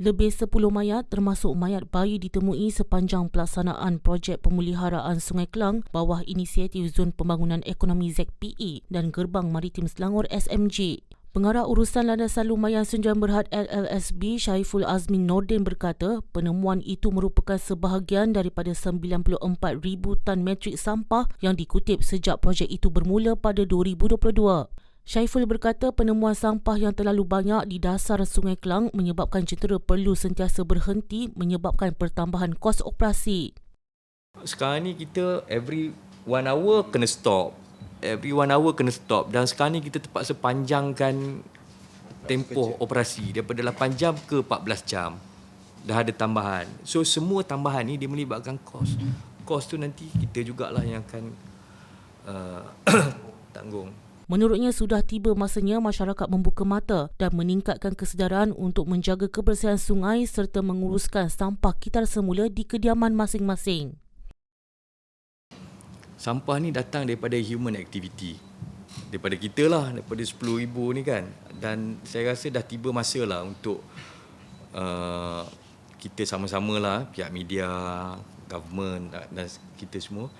Lebih 10 mayat termasuk mayat bayi ditemui sepanjang pelaksanaan projek pemuliharaan Sungai Kelang bawah inisiatif Zon Pembangunan Ekonomi ZPE dan Gerbang Maritim Selangor SMG. Pengarah Urusan Landasan Lumayan Sunjang Berhad LLSB Syaiful Azmin Nordin berkata penemuan itu merupakan sebahagian daripada 94,000 tan metrik sampah yang dikutip sejak projek itu bermula pada 2022. Syaiful berkata penemuan sampah yang terlalu banyak di dasar Sungai Kelang menyebabkan jentera perlu sentiasa berhenti menyebabkan pertambahan kos operasi. Sekarang ni kita every one hour kena stop. Every one hour kena stop. Dan sekarang ni kita terpaksa panjangkan tempoh operasi daripada 8 jam ke 14 jam. Dah ada tambahan. So semua tambahan ni dia melibatkan kos. Kos tu nanti kita jugalah yang akan uh, tanggung. Menurutnya sudah tiba masanya masyarakat membuka mata dan meningkatkan kesedaran untuk menjaga kebersihan sungai serta menguruskan sampah kitar semula di kediaman masing-masing. Sampah ni datang daripada human activity. Daripada kita lah, daripada 10,000 ni kan. Dan saya rasa dah tiba masa lah untuk uh, kita sama-sama lah, pihak media, government dan kita semua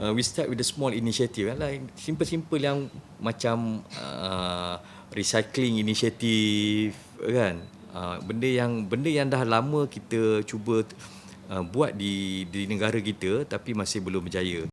uh, we start with the small initiative kan like simple-simple yang macam uh, recycling initiative kan? Uh, benda yang benda yang dah lama kita cuba uh, buat di di negara kita tapi masih belum berjaya